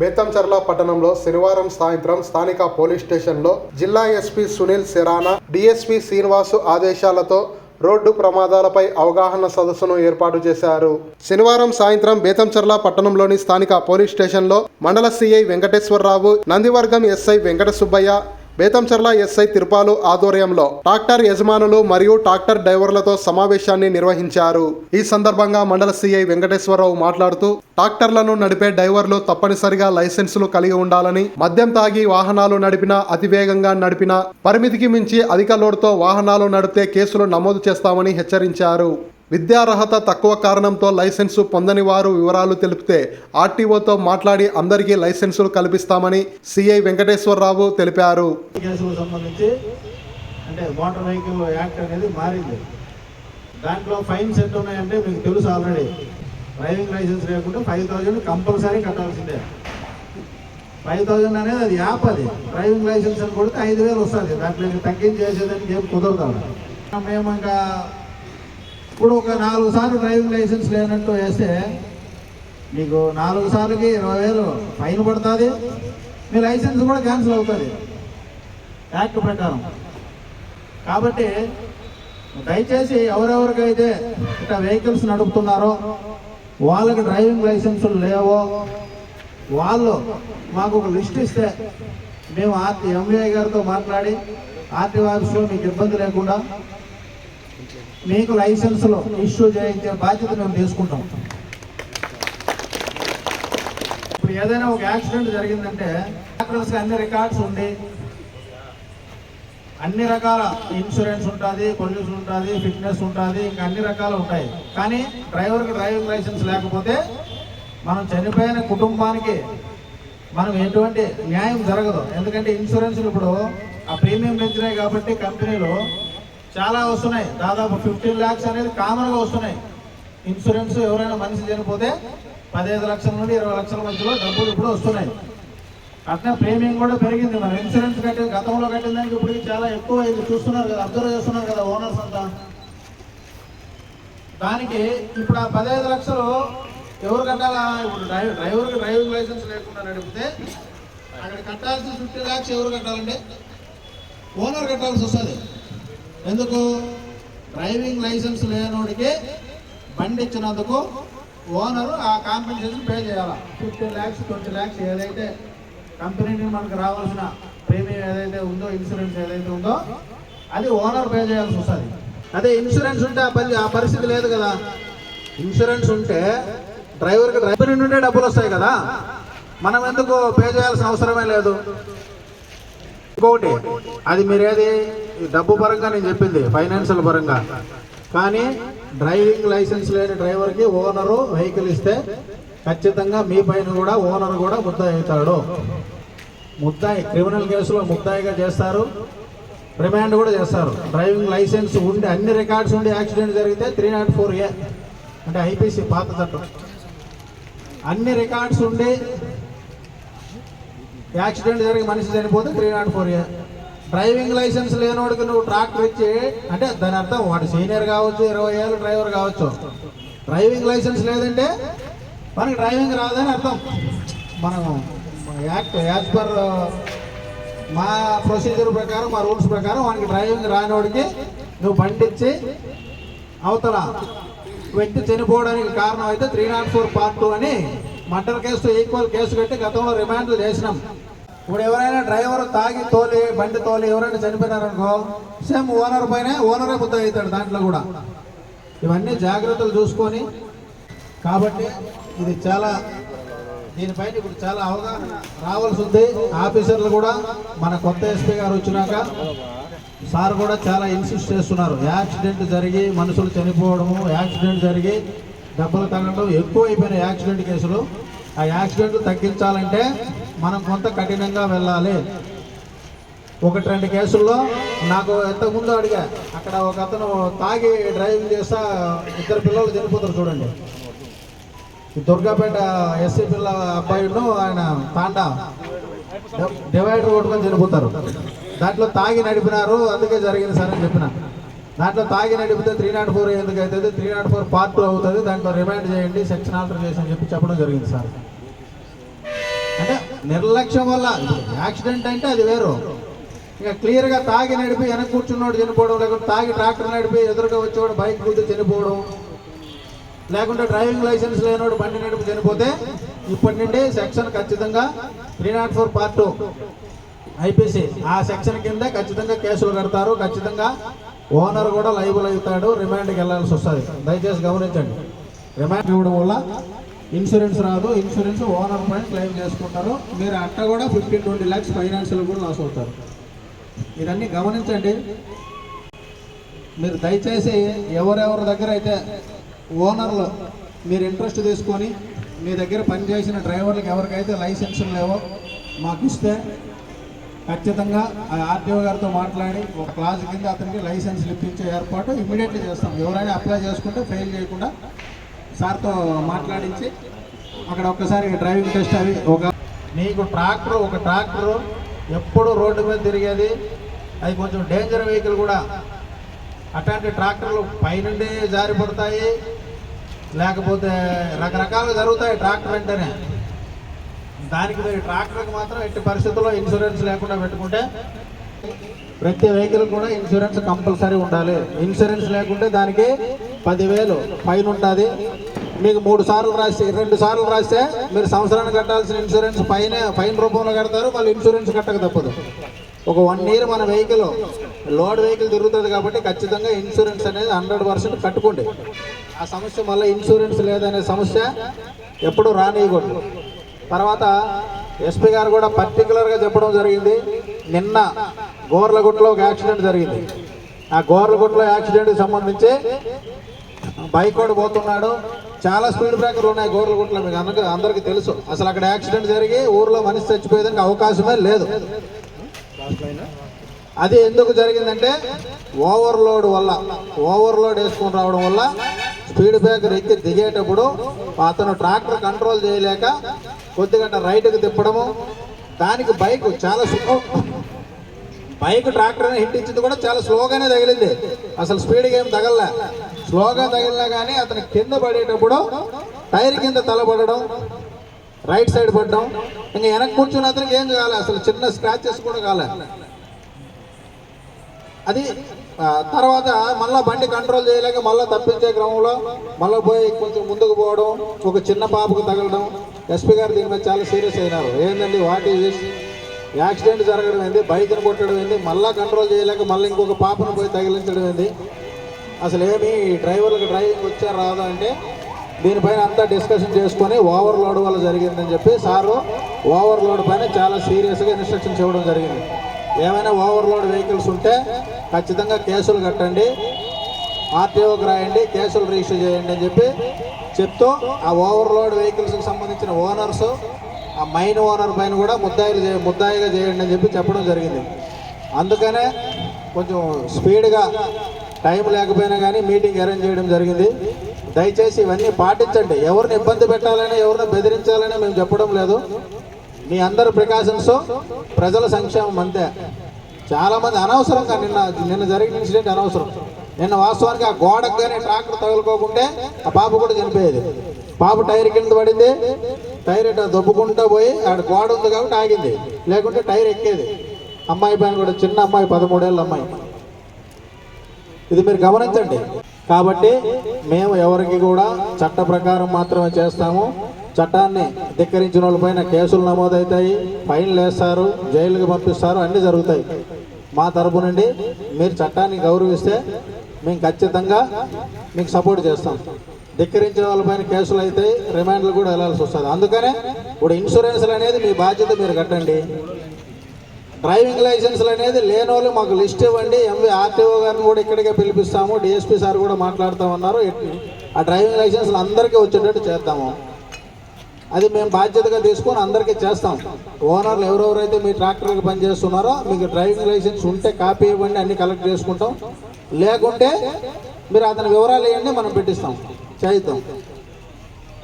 బేతంచర్ల పట్టణంలో శనివారం సాయంత్రం స్థానిక పోలీస్ స్టేషన్లో జిల్లా ఎస్పీ సునీల్ సెరానా డిఎస్పీ శ్రీనివాసు ఆదేశాలతో రోడ్డు ప్రమాదాలపై అవగాహన సదస్సును ఏర్పాటు చేశారు. శనివారం సాయంత్రం బేతంచర్ల పట్టణంలోని స్థానిక పోలీస్ స్టేషన్లో మండల CI Venkateswararao Nandivargam SI Venkata Subbaiah Betamcherla SI Tirupalu ఆధ్వర్యంలో ట్రాక్టర్ యజమానులు మరియు ట్రాక్టర్ డ్రైవర్లతో సమావేశాన్ని నిర్వహించారు. ఈ సందర్భంగా మండల సిఐ వెంకటేశ్వరరావు మాట్లాడుతూ ట్రాక్టర్లను నడిపే డ్రైవర్లు తప్పనిసరిగా లైసెన్సులు కలిగి ఉండాలని మద్యం తాగి వాహనాలు నడిపినా అతివేగంగా నడిపినా పరిమితికి మించి అధిక లోడ్తో వాహనాలు నడిపితే కేసులు నమోదు చేస్తామని హెచ్చరించారు. విద్యార్హత తక్కువ కారణంతో లైసెన్సు పొందని వారు వివరాలు తెలిపితే ఆర్టీఓతో మాట్లాడి అందరికీ లైసెన్సులు కల్పిస్తామని సిఐ వెంకటేశ్వరరావు తెలిపారు. సంబంధించి అంటే మోటార్ వెహికల్ యాక్ట్ అనేది మారింది. దాంట్లో ఫైన్స్ ఎంత ఉన్నాయంటే మీకు తెలుసు ఆల్రెడీ. డ్రైవింగ్ లైసెన్స్ లేకుండా ఫైవ్ థౌజండ్ కంపల్సరీ కట్టాల్సిందే. ఫైవ్ థౌజండ్ అనేది అది యాప్ అది. డ్రైవింగ్ లైసెన్స్ అని కొడితే ఐదు వేలు వస్తుంది. దాంట్లో తగ్గించేసేదానికి ఏం కుదరదు మేము ఇంకా ఇప్పుడు ఒక నాలుగు సార్లు డ్రైవింగ్ లైసెన్స్ లేనట్టు వేస్తే మీకు నాలుగు సార్లకి ఇరవై వేలు ఫైన్ పడుతుంది మీ లైసెన్స్ కూడా క్యాన్సిల్ అవుతుంది. యాక్ట్ ప్రకారం. కాబట్టి దయచేసి ఎవరెవరికైతే ఇట్లా వెహికల్స్ నడుపుతున్నారో వాళ్ళకి డ్రైవింగ్ లైసెన్సులు లేవో వాళ్ళు మాకు ఒక లిస్ట్ ఇస్తే మేము ఆర్టీ ఎంవీఐ గారితో మాట్లాడి ఆర్టీ ఆఫీస్లో మీకు ఇబ్బంది లేకుండా మీకు లైసెన్సులు ఇష్యూ చేయించే బాధ్యత మేము తీసుకుంటాం. ఇప్పుడు ఏదైనా ఒక యాక్సిడెంట్ జరిగిందంటే డాక్టర్స్కి అన్ని రికార్డ్స్ ఉండి అన్ని రకాల ఇన్సూరెన్స్ ఉంటుంది పొల్యూషన్ ఉంటుంది ఫిట్నెస్ ఉంటుంది ఇంకా అన్ని రకాలు ఉంటాయి. కానీ డ్రైవర్కి డ్రైవింగ్ లైసెన్స్ లేకపోతే మనం చనిపోయిన కుటుంబానికి మనం ఎటువంటి న్యాయం జరగదు. ఎందుకంటే ఇన్సూరెన్స్లు ఇప్పుడు ఆ ప్రీమియం పెంచినాయి కాబట్టి కంపెనీలు చాలా వస్తున్నాయి. దాదాపు ఫిఫ్టీన్ ల్యాక్స్ అనేది కామన్గా వస్తున్నాయి. ఇన్సూరెన్స్ ఎవరైనా మనిషి చనిపోతే పదిహేను లక్షల నుండి ఇరవై లక్షల మధ్యలో డబ్బులు ఇప్పుడు వస్తున్నాయి. అట్లా ప్రీమియం కూడా పెరిగింది మనం ఇన్సూరెన్స్ కట్టి గతంలో కట్టిన దానికి ఇప్పుడు చాలా ఎక్కువ ఇది చూస్తున్నారు కదా అబ్జర్వ్ చేస్తున్నారు కదా ఓనర్స్ అంతా. దానికి ఇప్పుడు ఆ పదహైదు లక్షలు ఎవరు కట్టాలా? ఇప్పుడు డ్రైవర్ డ్రైవర్కి డ్రైవింగ్ లైసెన్స్ లేకుండా నడిపితే అక్కడ కట్టాల్సిన ఫిఫ్టీ ల్యాక్స్ ఎవరు కట్టాలంటే ఓనర్ కట్టాల్సి వస్తుంది. ఎందుకు? డ్రైవింగ్ లైసెన్స్ లేనోడికి బండి ఇచ్చినందుకు ఓనరు ఆ కాంపెన్సేషన్ పే చేయాలి? ఫిఫ్టీన్ ల్యాక్స్ ట్వంటీ ల్యాక్స్ ఏదైతే కంపెనీ మనకు రావాల్సిన ప్రీమియం ఏదైతే ఉందో ఇన్సూరెన్స్ ఏదైతే ఉందో అది ఓనర్ పే చేయాల్సి వస్తుంది. అదే ఇన్సూరెన్స్ ఉంటే ఆ పని ఆ పరిస్థితి లేదు కదా. ఇన్సూరెన్స్ ఉంటే డ్రైవర్కి డ్రైవర్ నుండే డబ్బులు వస్తాయి కదా. మనం ఎందుకు పే చేయాల్సిన అవసరమే లేదు? ఇంకొకటి అది మీరేది? డబ్బు పరంగా నేను చెప్పింది ఫైనాన్షియల్ పరంగా. కానీ డ్రైవింగ్ లైసెన్స్ లేని డ్రైవర్కి ఓనరు వెహికల్ ఇస్తే ఖచ్చితంగా మీ పైన కూడా ఓనర్ కూడా ముద్దాయి అవుతాడు. ముద్దాయి క్రిమినల్ కేసులో ముద్దాయిగా చేస్తారు రిమాండ్ కూడా చేస్తారు. డ్రైవింగ్ లైసెన్స్ ఉండి అన్ని రికార్డ్స్ ఉండి యాక్సిడెంట్ జరిగితే త్రీ నాట్ ఫోర్ ఏ. అంటే ఐపీసీ పాత చట్టం. అన్ని రికార్డ్స్ ఉండి యాక్సిడెంట్ జరిగి మనిషి చనిపోతే three not four A. Driving license లేనోడికి నువ్వు ట్రాక్టర్ ఇచ్చి అంటే దాని అర్థం వాడు సీనియర్ కావచ్చు ఇరవై ఏళ్ళు డ్రైవర్ కావచ్చు. డ్రైవింగ్ లైసెన్స్ లేదంటే మనకి డ్రైవింగ్ రాదని అర్థం. మనం యాక్ట్ యాజ్ పర్ మా ప్రొసీజర్ ప్రకారం మా రూల్స్ ప్రకారం వానికి డ్రైవింగ్ రానివాడికి నువ్వు పండించి అవతల వ్యక్తి చనిపోవడానికి కారణం అయితే three not four part two అని మర్డర్ కేసు ఈక్వల్ కేసు పెట్టి గతంలో రిమాండ్లు చేసినాం. ఇప్పుడు ఎవరైనా డ్రైవర్ తాగి తోలి బండి తోలి ఎవరైనా చనిపోయినారనుకో సేమ్ ఓనర్ పైన ఓనరే ముద్ద అవుతాడు దాంట్లో కూడా. ఇవన్నీ జాగ్రత్తలు చూసుకొని కాబట్టి ఇది చాలా దీనిపైన ఇప్పుడు చాలా అవగాహన రావాల్సి ఉంది ఆఫీసర్లు కూడా మన కొత్త ఎస్పీ గారు వచ్చినాక సార్ కూడా చాలా ఇన్సిస్ట్ చేస్తున్నారు. యాక్సిడెంట్ జరిగి మనుషులు చనిపోవడము యాక్సిడెంట్ జరిగి దెబ్బలు తగ్గడం ఎక్కువ అయిపోయిన యాక్సిడెంట్ కేసులు. ఆ యాక్సిడెంట్ తగ్గించాలంటే మనం కొంత కఠినంగా వెళ్ళాలి. ఒకటి రెండు కేసుల్లో నాకు ఎంతకుముందు అడిగా అక్కడ ఒక అతను తాగి డ్రైవింగ్ చేస్తా ఇద్దరు పిల్లలు చనిపోతారు చూడండి. ఈ దుర్గాపేట ఎస్సీ పిల్ల అబ్బాయిను ఆయన తాండా డివైడర్ కొట్టుకొని చనిపోతారు. దాంట్లో తాగి నడిపినారు అందుకే జరిగింది సార్ అని చెప్పిన. దాంట్లో తాగి నడిపితే త్రీ నాట్ ఫోర్ ఎందుకు అవుతుంది? త్రీ నాట్ ఫోర్ పార్ట్ అవుతుంది దాంట్లో రిమైండ్ చేయండి సెక్షన్ ఆల్టర్ చేసి అని చెప్పి చెప్పడం జరిగింది సార్. నిర్లక్ష్యం వల్ల. యాక్సిడెంట్ అంటే అది వేరు. ఇక క్లియర్గా తాగి నడిపి వెనక కూర్చున్నోడు చనిపోవడం లేకుంటే తాగి ట్రాక్టర్ నడిపి ఎదురుగా వచ్చేవాడు బైక్ గుద్ది చనిపోవడం లేకుంటే డ్రైవింగ్ లైసెన్స్ లేనోడు బండి నడిపి చనిపోతే ఇప్పటి నుండి సెక్షన్ ఖచ్చితంగా three not four part two IPC. ఆ సెక్షన్ కింద ఖచ్చితంగా కేసులు కడతారు. ఖచ్చితంగా ఓనర్ కూడా లైబుల్ అవుతాడు. రిమాండ్కి వెళ్ళాల్సి వస్తుంది. దయచేసి గమనించండి. రిమాండ్ ఇవ్వడం వల్ల ఇన్సూరెన్స్ రాదు ఇన్సూరెన్స్ ఓనర్ పైన క్లెయిమ్ చేసుకుంటారు. మీరు అట్ట కూడా ఫిఫ్టీన్ ట్వంటీ ల్యాక్స్ ఫైనాన్షియల్ కూడా లాస్ అవుతారు. ఇదన్నీ గమనించండి. మీరు దయచేసి ఎవరెవరి దగ్గర అయితే ఓనర్లు మీరు ఇంట్రెస్ట్ తీసుకొని మీ దగ్గర పనిచేసిన డ్రైవర్లకు ఎవరికైతే లైసెన్సులు లేవో మాకు ఇస్తే ఖచ్చితంగా ఆ ఆర్టీఓ గారితో మాట్లాడి ఒక క్లాస్ కింద అతనికి లైసెన్స్ ఇప్పించే ఏర్పాటు ఇమీడియట్లీ చేస్తాం. ఎవరైనా అప్లై చేసుకుంటే ఫెయిల్ చేయకుండా సార్తో మాట్లాడించి అక్కడ ఒక్కసారి డ్రైవింగ్ టెస్ట్ అవి ఒక నీకు ట్రాక్టర్ ఒక ట్రాక్టర్ ఎప్పుడు రోడ్డు మీద తిరిగేది. అది కొంచెం డేంజర్ వెహికల్ కూడా. అట్లాంటి ట్రాక్టర్లు పైనుండి జారిపడతాయి. లేకపోతే రకరకాలుగా జరుగుతాయి ట్రాక్టర్ అంటేనే. దానికి ట్రాక్టర్కి మాత్రం ఎట్టి పరిస్థితుల్లో ఇన్సూరెన్స్ లేకుండా పెట్టుకుంటే ప్రతి వెహికల్ కూడా ఇన్సూరెన్స్ కంపల్సరీ ఉండాలి. ఇన్సూరెన్స్ లేకుంటే దానికి పదివేలు ఫైన్ ఉంటుంది. మీకు మూడు సార్లు రాస్తే రెండు సార్లు రాస్తే మీరు సంవత్సరానికి కట్టాల్సిన ఇన్సూరెన్స్ పైన ఫైన్ రూపంలో కడతారు వాళ్ళు ఇన్సూరెన్స్ కట్టక తప్పదు. ఒక వన్ ఇయర్ మన వెహికల్ లోడ్ వెహికల్ తిరుగుతుంది కాబట్టి ఖచ్చితంగా ఇన్సూరెన్స్ అనేది హండ్రెడ్ పర్సెంట్ కట్టుకోండి. ఆ సమస్య మళ్ళీ ఇన్సూరెన్స్ లేదనే సమస్య ఎప్పుడూ రానియకూడదు. తర్వాత ఎస్పీ గారు కూడా పర్టికులర్గా చెప్పడం జరిగింది. నిన్న గోర్లగుట్లో ఒక యాక్సిడెంట్ జరిగింది. ఆ గోర్లగుట్లో యాక్సిడెంట్కి సంబంధించి బైక్ వాడు పోతున్నాడు. చాలా స్పీడ్ బ్రేకర్లు ఉన్నాయి గోర్లగుట్లో మీకు అందరికీ అందరికీ తెలుసు. అసలు అక్కడ యాక్సిడెంట్ జరిగి ఊర్లో మనిషి చచ్చిపోయేదానికి అవకాశమే లేదు. అది ఎందుకు జరిగిందంటే ఓవర్లోడ్ వల్ల ఓవర్లోడ్ వేసుకొని రావడం వల్ల స్పీడ్ బ్రేకర్ ఎక్కి దిగేటప్పుడు అతను ట్రాక్టర్ కంట్రోల్ చేయలేక కొద్దిగంట రైట్కి తిప్పడము. దానికి బైక్ చాలా స్లో బైక్ ట్రాక్టర్ హిట్టించింది కూడా చాలా స్లోగానే తగిలింది. అసలు స్పీడ్గా ఏం తగలలే. స్లోగా తగిలినా కానీ అతను కింద పడేటప్పుడు టైర్ కింద తలబడడం రైట్ సైడ్ పడడం ఇంకా వెనక్కి కూర్చున్న అతనికి ఏం కాలే. అసలు చిన్న స్క్రాచెస్ కూడా కాలే. అది తర్వాత మళ్ళీ బండి కంట్రోల్ చేయలేక మళ్ళీ తప్పించే క్రమంలో మళ్ళీ పోయి కొంచెం ముందుకు పోవడం ఒక చిన్న పాపకు తగలడం. ఎస్పీ గారు దీని మీద చాలా సీరియస్ అయినారు. ఏంటండి వాట్ ఈజ్ దిస్ యాక్సిడెంట్ జరగడం ఏంది? బైక్ని కొట్టడం ఏంది? మళ్ళీ కంట్రోల్ చేయలేక మళ్ళీ ఇంకొక పాపను పోయి తగిలించడం ఏంది? అసలు ఏమి డ్రైవర్లకు డ్రైవింగ్ వచ్చా రాదా అంటే దీనిపైన అంతా డిస్కషన్ చేసుకొని ఓవర్లోడ్ వల్ల జరిగిందని చెప్పి సారు ఓవర్లోడ్ పైన చాలా సీరియస్గా ఇన్స్ట్రక్షన్స్ ఇవ్వడం జరిగింది. ఏమైనా ఓవర్లోడ్ వెహికల్స్ ఉంటే ఖచ్చితంగా కేసులు కట్టండి. ఆర్టీఓకి రాయండి కేసులు రిజిస్టర్ చేయండి అని చెప్పి చెప్తూ ఆ ఓవర్లోడ్ వెహికల్స్కి సంబంధించిన ఓనర్స్ ఆ మైన్ ఓనర్ పైన కూడా ముద్దాయిలు చే ముద్దాయిగా చేయండి అని చెప్పి చెప్పడం జరిగింది. అందుకనే కొంచెం స్పీడ్గా టైం లేకపోయినా కానీ మీటింగ్ అరేంజ్ చేయడం జరిగింది. దయచేసి ఇవన్నీ పాటించండి. ఎవరిని ఇబ్బంది పెట్టాలని ఎవరిని బెదిరించాలని మేము చెప్పడం లేదు. మీ అందరి ప్రికాషన్స్ ప్రజల సంక్షేమం అంతే. చాలామంది అనవసరంగా నిన్న నిన్న జరిగిన ఇన్సిడెంట్ అనవసరం. నిన్న వాస్తవానికి ఆ గోడకు కానీ ట్రాక్టర్ తగులుకోకుంటే ఆ పాప కూడా చనిపోయేది. పాప టైర్ కింద పడింది. టైర్ ఇట్లా దొబ్బుకుంటూ పోయి ఆడ గోడ ఉంది కాబట్టి ఆగింది. లేకుంటే టైర్ ఎక్కేది. అమ్మాయి పైన కూడా చిన్న అమ్మాయి పదమూడేళ్ళ అమ్మాయి. ఇది మీరు గమనించండి. కాబట్టి మేము ఎవరికి కూడా చట్ట ప్రకారం మాత్రమే చేస్తాము. చట్టాన్ని ధిక్కరించిన వాళ్ళపైన కేసులు నమోదవుతాయి ఫైన్లు వేస్తారు జైలుకి పంపిస్తారు అన్నీ జరుగుతాయి. మా తరపు నుండి మీరు చట్టాన్ని గౌరవిస్తే మేము ఖచ్చితంగా మీకు సపోర్ట్ చేస్తాం. ధిక్కరించిన వాళ్ళపైన కేసులు అయితే రిమాండ్లు కూడా వెళ్ళాల్సి వస్తుంది. అందుకనే ఇప్పుడు ఇన్సూరెన్స్లు అనేది మీ బాధ్యత మీరు కట్టండి. డ్రైవింగ్ లైసెన్స్లు అనేది లేని వాళ్ళు మాకు లిస్ట్ ఇవ్వండి. ఎంవి ఆర్టీఓ గారిని కూడా ఇక్కడికే పిలిపిస్తాము. డిఎస్పీ సార్ కూడా మాట్లాడుతామన్నారు. ఉన్నారు ఆ డ్రైవింగ్ లైసెన్స్లు అందరికీ వచ్చేటట్టు చేద్దాము. అది మేము బాధ్యతగా తీసుకొని అందరికీ చేస్తాం. ఓనర్లు ఎవరెవరైతే మీ ట్రాక్టర్కి పనిచేస్తున్నారో మీకు డ్రైవింగ్ లైసెన్స్ ఉంటే కాపీ ఇవ్వండి అన్ని కలెక్ట్ చేసుకుంటాం. లేకుంటే మీరు అతని వివరాలు ఇవ్వండి మనం పెట్టిస్తాం. చేయిద్దాం.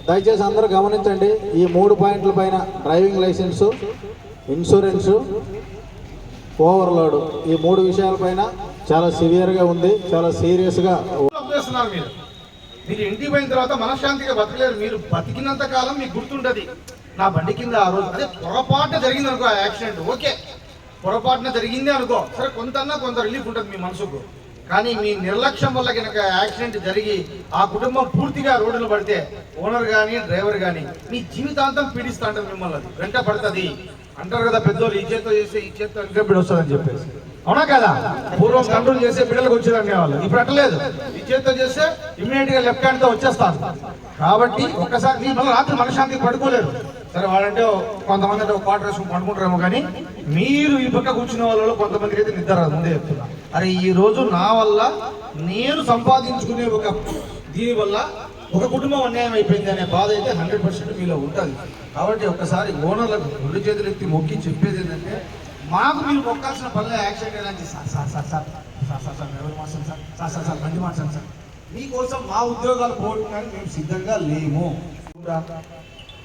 దయచేసి అందరూ గమనించండి ఈ మూడు పాయింట్ల పైన డ్రైవింగ్ లైసెన్సు ఇన్సూరెన్సు ఓవర్లోడ్ ఈ మూడు విషయాలపైన చాలా సివియర్గా ఉంది చాలా సీరియస్గా చేస్తున్నారు మీరు ఇంటికి పోయిన తర్వాత మనశ్శాంతిగా బతకలేరు. మీరు బతికినంత కాలం మీకు గుర్తుంటది. నా బండి కింద ఆ రోజు అదే పొరపాటున జరిగింది అనుకో ఆ యాక్సిడెంట్. ఓకే. పొరపాటున జరిగింది అనుకో. సరే కొంతన్నా కొంత రిలీఫ్ ఉంటుంది మీ మనసుకు. కానీ మీ నిర్లక్ష్యం వల్ల కనుక యాక్సిడెంట్ జరిగి ఆ కుటుంబం పూర్తిగా రోడ్డులు పడితే ఓనర్ కానీ డ్రైవర్ కానీ మీ జీవితాంతం పీడిస్తా అంటారు మిమ్మల్ని. వెంట పడుతుంది. అంటారు కదా పెద్దోళ్ళు ఈ చేత్తో చేస్తే ఈ చేత్తో ఇంకా పీడి వస్తుందని చెప్పేసి. అవునా కదా? పూర్వం కంట్రోల్ చేస్తే పిల్లలకు వచ్చేదాన్ని వాళ్ళు ఇప్పుడు అట్టలేదు. ఈ చేత్తో చేస్తే ఇమ్మీడియట్గా లెఫ్ట్ హ్యాండ్తో వచ్చేస్తారు కాబట్టి ఒక్కసారి మళ్ళీ రాత్రి మనశాంతి పడుకోలేరు. సరే వాళ్ళంటే కొంతమంది అంటే ఒక క్వార్టర్ వేసుకుని పడుకుంటారేమో కానీ మీరు ఈ పక్క కూర్చున్న వాళ్ళలో కొంతమందికి అయితే నిద్ర రాదు. ముందే చెప్తున్నా. అరే ఈ రోజు నా వల్ల నేను సంపాదించుకునే ఒక దీని వల్ల ఒక కుటుంబం అన్యాయం అయిపోయింది అనే బాధ అయితే హండ్రెడ్ పర్సెంట్ మీలో ఉంటుంది. కాబట్టి ఒక్కసారి ఓనర్లకు రెండు చేతులు ఎత్తి మొక్కి చెప్పేది ఏంటంటే మాకు మీరు మొక్కాల్సిన పనులు యాక్సిడెంట్ ఎలాంటి sir sir sir sir sir sir sir ఎవరు మార్చండి సార్? సార్ సార్ సార్ మంచి మార్చండి సార్. మీకోసం మా ఉద్యోగాలు పోవడానికి మేము సిద్ధంగా లేము.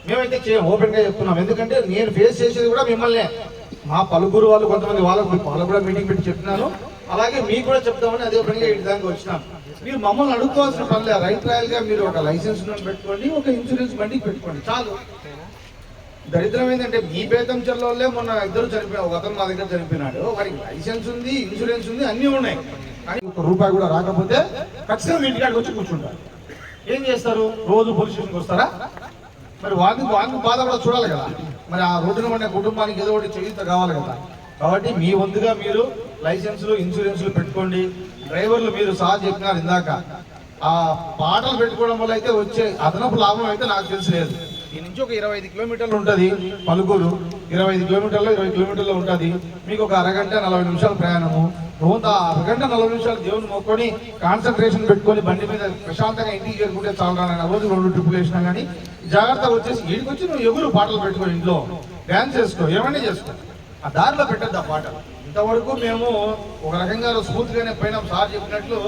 మేమైతే చేయం ఓపెన్గా చెప్తున్నాం. ఎందుకంటే నేను ఫేస్ చేసేది కూడా మిమ్మల్నే. మా పలుగురు వాళ్ళు కొంతమంది వాళ్ళకు వాళ్ళు కూడా మీటింగ్ పెట్టి చెప్తున్నాను. అలాగే మీకు కూడా చెప్తామని అదే ఓపెన్గా దానికి వచ్చినాం. మీరు మమ్మల్ని అడుక్కోవాల్సిన పనిలే రైట్ రాయల్గా మీరు ఒక లైసెన్స్ పెట్టుకోండి ఒక ఇన్సూరెన్స్ బండికి పెట్టుకోండి. చాలు. దరిద్రం ఏంటంటే మీ బేతంచర్లోనే మొన్న ఇద్దరు చనిపోయారు ఒక అతను మా దగ్గర చనిపోయినాడు. వాడికి లైసెన్స్ ఉంది ఇన్సూరెన్స్ ఉంది అన్నీ ఉన్నాయి. కానీ ఒక రూపాయి కూడా రాకపోతే ఖచ్చితంగా మీ ఇంటికాడికి వచ్చి కూర్చుంటారు. ఏం చేస్తారు? రోజు పోలీస్ స్టేషన్కి వస్తారా? మరి వాళ్ళకి వాళ్ళకి బాధ కూడా చూడాలి కదా. మరి ఆ రోడ్డున ఉన్న కుటుంబానికి ఏదో ఒకటి చేయూత కావాలి కదా. కాబట్టి మీ వంతుగా మీరు లైసెన్సులు ఇన్సూరెన్సులు పెట్టుకోండి. డ్రైవర్లు మీరు సహా చెప్పినారు ఇందాక. ఆ పాటలు పెట్టుకోవడం వల్ల అయితే వచ్చే అదనపు లాభం అయితే నాకు తెలిసి లేదు. ఈ నుంచి ఒక ఇరవై ఐదు కిలోమీటర్లు ఉంటుంది. పలుకూరు ఇరవై ఐదు కిలోమీటర్లు ఇరవై కిలోమీటర్లు ఉంటుంది. మీకు ఒక అరగంట నలభై నిమిషాల ప్రయాణము. రోజు ఆ అరగంట నలభై నిమిషాలు దేవుని మొక్కొని కాన్సన్ట్రేషన్ పెట్టుకొని బండి మీద ప్రశాంతంగా ఇంటికి చేరుకుంటే చాలు రోజు రెండు ట్రిప్పులు వేసినా కానీ జాగ్రత్తగా వచ్చేసి ఈడికి వచ్చి నువ్వు ఎగురు పాటలు పెట్టుకో ఇంట్లో. డాన్స్ చేసుకో ఏమన్నా చేసుకో. ఆ దారిలో పెట్టద్దు ఆ పాటలు ఇంతవరకు మేము ఒక రకంగా స్మూత్ గానే పోయినాం. సార్ చెప్పినట్లు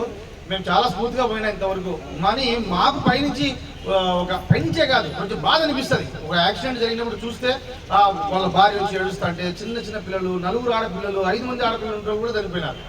మేము చాలా స్మూత్గా పోయినా ఇంతవరకు. కానీ మాకు పైనుంచి ఒక పైనుంచే కాదు కొంచెం బాధ అనిపిస్తుంది. ఒక యాక్సిడెంట్ జరిగినప్పుడు చూస్తే వాళ్ళ భార్య వచ్చి ఏడుస్తా అంటే చిన్న చిన్న పిల్లలు నలుగురు ఆడపిల్లలు ఐదు మంది ఆడపిల్లలు ఉంటే కూడా చనిపోయినారు.